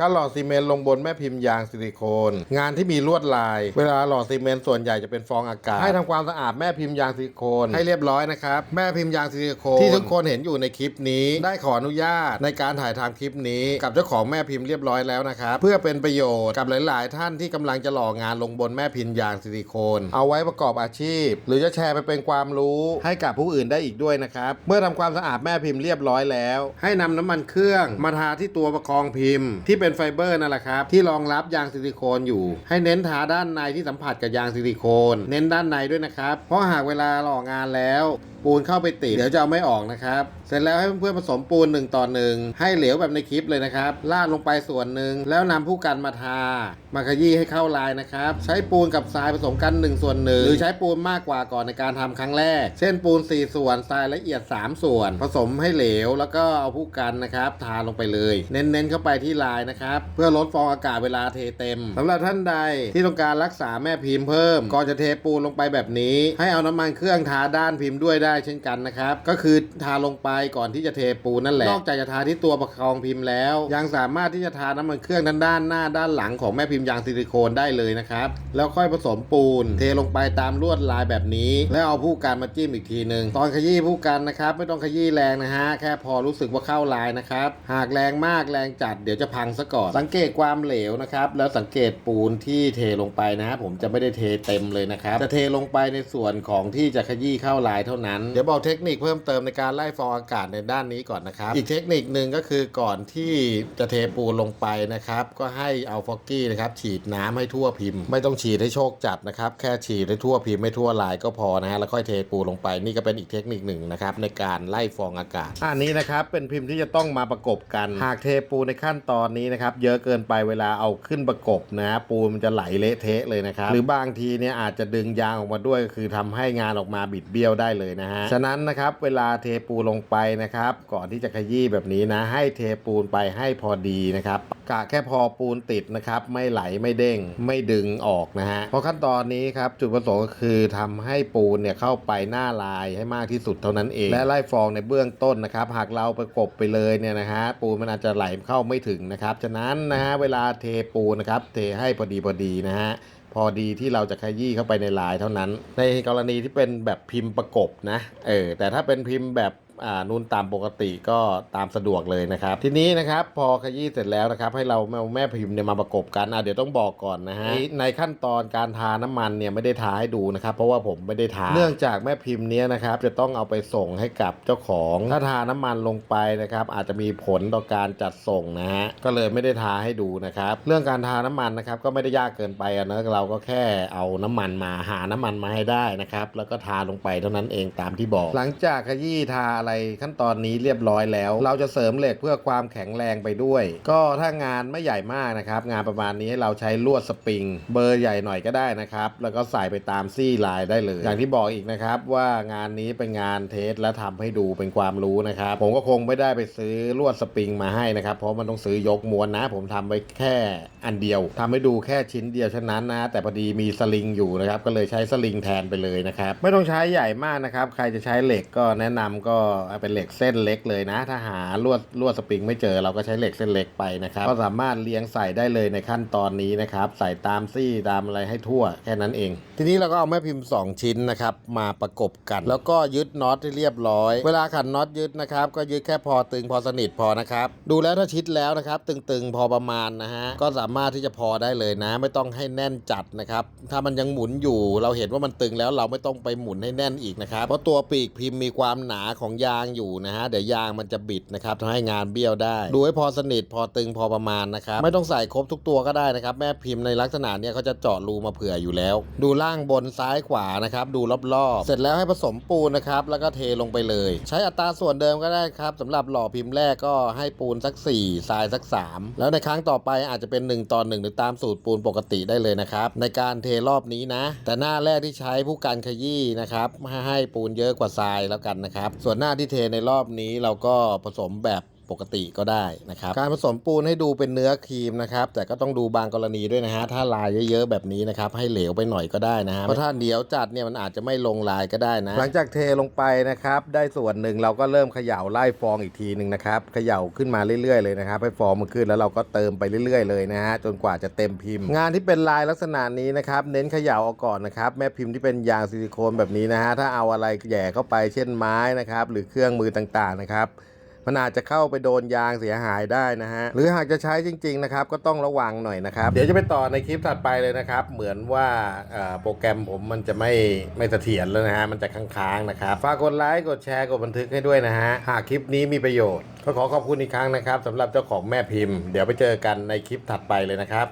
การหล่อซีเมนต์ลงบนแม่พิมพ์ยางซิลิโคน งานที่มีลวดลาย เวลาหล่อซีเมนต์ส่วนใหญ่จะเป็นฟองอากาศ ให้ทำความสะอาดแม่พิมพ์ยางซิลิโคน ให้เรียบร้อยนะครับ แม่พิมพ์ยางซิลิโคนที่ทุกคนเห็นอยู่ในคลิปนี้ ได้ขออนุญาตในการถ่ายทำคลิปนี้ กับเจ้าของแม่พิมพ์เรียบร้อยแล้วนะครับเพื่อเป็นประโยชน์กับหลาย ๆ ท่านที่กำลังจะหล่องานลงบนแม่พิมพ์ยางซิลิโคน เอาไว้ประกอบอาชีพ หรือจะแชร์ไปเป็นความรู้ให้กับผู้อื่นได้อีกด้วยนะครับเมื่อทำความสะอาดแม่พิมพ์เรียบร้อยแล้ว ให้นำน้ำมันเครื่องมาทาที่ตัวประคองพิมพ์ที่เป็น็นไฟเบอร์นั่นแหละครับ ที่รองรับยางซิลิโคนอยู่ ให้เน้นทาด้านในที่สัมผัสกับยางซิลิโคน เน้นด้านในด้วยนะครับ เพราะหากเวลาหล่องานแล้ว ปูนเข้าไปติดเดี๋ยวจะเอาไม่ออกนะครับ เสร็จแล้วให้เพื่อนๆผสมปูน1ต่อ1ให้เหลวแบบในคลิปเลยนะครับลาดลงไปส่วนหนึ่งแล้วนำผู้กันมาทา มาขยี้ให้เข้าลายนะครับ ใช้ปูนกับทรายผสมกัน 1 ส่วนหนึ่งหรือใช้ปูนมากกว่าก่อนในการทำครั้งแรก เช่นปูน 4 ส่วนทรายละเอียด 3 ส่วน ผสมให้เหลว แล้วก็เอาผู้กันนะครับทาลงไปเลย เน้นๆเข้าไปที่ลายนะครับ เพื่อลดฟองอากาศเวลาเทเต็มสำหรับท่านใดที่ต้องการรักษาแม่พิมพ์เพิ่ม ก่อนจะเทปูนลงไปแบบนี้ ให้เอาน้ำมันเครื่องทาด้านพิมพ์ด้วยได้เช่นกันนะครับก็คือทาลงไปก่อนที่จะเทปูนนั่นแหละ นอกจากจะทาที่ตัวประคองพิมพ์แล้ว ยังสามารถที่จะทาน้ำมันเครื่องด้านด้านหน้าด้านหลังของแม่พิมพ์ยางซิลิโคนได้เลยนะครับ แล้วค่อยผสมปูน เทลงไปตามลวดลายแบบนี้ แล้วเอาผู้การมาจิ้มอีกทีหนึ่งตอนขยี้ผู้กันนะครับ ไม่ต้องขยี้แรงนะฮะแค่พอรู้สึกว่าเข้าลายนะครับหากแรงมากแรงจัดเดี๋ยวจะพังซะก่อน สังเกตความเหลวนะครับแล้วสังเกตปูนที่เทลงไปนะฮะผมจะไม่ได้เทเต็มเลยนะครับจะเทลงไปในส่วนของที่จะขยี้เข้าลายเท่านั้นเดี๋ยวบอกเทคนิคเพิ่มเติมในการไล่ฟองอากาศากาศในด้านนี้ก่อนนะครับ อีกเทคนิคหนึ่งก็คือก่อนที่จะเทปูนลงไปนะครับ ก็ให้เอาฟอกกี้นะครับฉีดน้ำให้ทั่วพิมพ์ ไม่ต้องฉีดให้โชคจัดนะครับ แค่ฉีดให้ทั่วพิมพ์ไม่ทั่วลายก็พอนะฮะแล้วค่อยเทปูนลงไปนี่ก็เป็นอีกเทคนิคหนึ่งนะครับในการไล่ฟองอากาศอันนี้นะครับเป็นพิมพ์ที่จะต้องมาประกบกัน หากเทปูในขั้นตอนนี้นะครับเยอะเกินไปเวลาเอาขึ้นประกบนะฮะปูมันจะไหลเละเทะเลยนะครับหรือบางทีเนี่ยอาจจะดึงยางออกมาด้วยก็คือทำให้งานออกมาบิดเบี้ยวได้เลยนะฮะฉะนั้นนะครับเวลาเทปูลงไปนะครับ ก่อนที่จะขยี้แบบนี้นะ ให้เทปูนไปให้พอดีนะครับกะแค่พอปูนติดนะครับ ไม่ไหลไม่เด้ง ไม่ดึงออกนะฮะเพราะขั้นตอนนี้ครับจุดประสงค์ก็คือทำให้ปูนเนี่ยเข้าไปหน้าลายให้มากที่สุดเท่านั้นเอง และไล่ฟองในเบื้องต้นนะครับ หากเราประกบไปเลยเนี่ยนะฮะปูนมันอาจจะไหลเข้าไม่ถึงนะครับฉะนั้นนะฮะเวลาเทปูนนะครับเทให้พอดีพอดีนะฮะพอดีที่เราจะขยี้เข้าไปในลายเท่านั้น ในกรณีที่เป็นแบบพิมพ์ประกบนะเออแต่ถ้าเป็นพิมพ์แบบ นูนตามปกติก็ตามสะดวกเลยนะครับ ทีนี้นะครับพอขยี้เสร็จแล้วนะครับ ให้เราเอาแม่พิมพ์เนี่ยมาประกบกันอะเดี๋ยวต้องบอกก่อนนะฮะในขั้นตอนการทาน้ำมันเนี่ยไม่ได้ทาให้ดูนะครับ เพราะว่าผมไม่ได้ทาเนื่องจากแม่พิมพ์เนี้ยนะครับ จะต้องเอาไปส่งให้กับเจ้าของ ถ้าทาน้ำมันลงไปนะครับ อาจจะมีผลต่อการจัดส่งนะฮะก็เลยไม่ได้ทาให้ดูนะครับ เรื่องการทาน้ำมันนะครับ ก็ไม่ได้ยากเกินไปอะนะเราก็แค่เอาน้ำมันมาหาน้ำมันมาให้ได้นะครับ แล้วก็ทาลงไปเท่านั้นเองตามที่บอก หลังจากขยี้ทาอะไรขั้นตอนนี้เรียบร้อยแล้ว เราจะเสริมเหล็กเพื่อความแข็งแรงไปด้วย ก็ถ้างานไม่ใหญ่มากนะครับ งานประมาณนี้เราใช้ลวดสปริง เบอร์ใหญ่หน่อยก็ได้นะครับ แล้วก็ใส่ไปตามซี่ลายได้เลย อย่างที่บอกอีกนะครับว่างานนี้เป็นงานเทสและทำให้ดูเป็นความรู้นะครับ ผมก็คงไม่ได้ไปซื้อลวดสปริงมาให้นะครับ เพราะมันต้องซื้อยกม้วนนะ ผมทำไว้แค่อันเดียวทำให้ดูแค่ชิ้นเดียวเท่านั้นนะ แต่พอดีมีสลิงอยู่นะครับ ก็เลยใช้สลิงแทนไปเลยนะครับ ไม่ต้องใช้ใหญ่มากนะครับ ใครจะใช้เหล็กก็แนะนำก็เอาเป็นเหล็กเส้นเล็กเลยนะ ถ้าหาลวดลวดสปริงไม่เจอเราก็ใช้เหล็กเส้นเล็กไปนะครับ ก็สามารถเลี้ยงใส่ได้เลยในขั้นตอนนี้นะครับ ใส่ตามซี่ตามอะไรให้ทั่วแค่นั้นเอง ทีนี้เราก็เอาแม่พิมพ์ 2 ชิ้นนะครับมาประกบกัน แล้วก็ยึดน็อตให้เรียบร้อย เวลาขันน็อตยึดนะครับ ก็ยึดแค่พอตึงพอสนิทพอนะครับ ดูแล้วถ้าชิดแล้วนะครับ ตึงๆพอประมาณนะฮะก็สามารถที่จะพอได้เลยนะ ไม่ต้องให้แน่นจัดนะครับ ถ้ามันยังหมุนอยู่ เราเห็นว่ามันตึงแล้วเราไม่ต้องไปหมุนให้แน่นอีกนะครับเพราะตัวปีกพิมพ์มีความหนาของยางอยู่นะฮะเดี๋ยวยางมันจะบิดนะครับทำให้งานเบี้ยวได้ ดูให้พอสนิทพอตึงพอประมาณนะครับไม่ต้องใส่ครบทุกตัวก็ได้นะครับ แม่พิมพ์ในลักษณะเนี้ยเขาจะเจาะรูมาเผื่ออยู่แล้ว ดูล่างบนซ้ายขวานะครับดูรอบๆ เสร็จแล้วให้ผสมปูนนะครับแล้วก็เทลงไปเลย ใช้อัตราส่วนเดิมก็ได้ครับสำหรับหล่อพิมพ์แรกก็ให้ปูนสัก 4 ทรายสัก 3 แล้วในครั้งต่อไปอาจจะเป็น 1ต่อ1หรือตามสูตรปูนปกติได้เลยนะครับในการเทรอบนี้นะ แต่หน้าแรกที่ใช้ผู้การขยี้นะครับให้ปูนเยอะกว่าทรายแล้วกันนะครับส่วนหน้าที่เทในรอบนี้เราก็ผสมแบบ ปกติก็ได้นะครับ การผสมปูนให้ดูเป็นเนื้อครีมนะครับ แต่ก็ต้องดูบางกรณีด้วยนะฮะ ถ้าลายเยอะๆแบบนี้นะครับ ให้เหลวไปหน่อยก็ได้นะฮะ เพราะถ้าเหนียวจัดเนี่ยมันอาจจะไม่ลงลายก็ได้นะ หลังจากเทลงไปนะครับ ได้ส่วนหนึ่งเราก็เริ่มเขย่าไล่ฟองอีกทีหนึ่งนะครับเขย่าขึ้นมาเรื่อยๆเลยนะครับให้ฟองมันขึ้นแล้วเราก็เติมไปเรื่อยๆเลยนะฮะจนกว่าจะเต็มพิมพ์ งานที่เป็นลายลักษณะนี้นะครับเน้นเขย่าเอาก่อนนะครับแม่พิมพ์ที่เป็นยางซิลิโคนแบบนี้นะฮะถ้าเอาอะไรแหย่เข้าไปเช่นไม้นะครับหรือเครื่องมือต่างๆนะครับ มันอาจจะเข้าไปโดนยางเสียหายได้นะฮะ หรือหากจะใช้จริงๆนะครับก็ต้องระวังหน่อยนะครับ เดี๋ยวจะไปต่อในคลิปถัดไปเลยนะครับ เหมือนว่าโปรแกรมผมมันจะไม่ไม่เสถียรแล้วนะฮะ มันจะค้างๆนะครับ ฝากกดไลค์ กดแชร์ กดบันทึกให้ด้วยนะฮะ หากคลิปนี้มีประโยชน์ ก็ขอขอบคุณอีกครั้งนะครับสำหรับเจ้าของแม่พิมพ์ เดี๋ยวไปเจอกันในคลิปถัดไปเลยนะครับ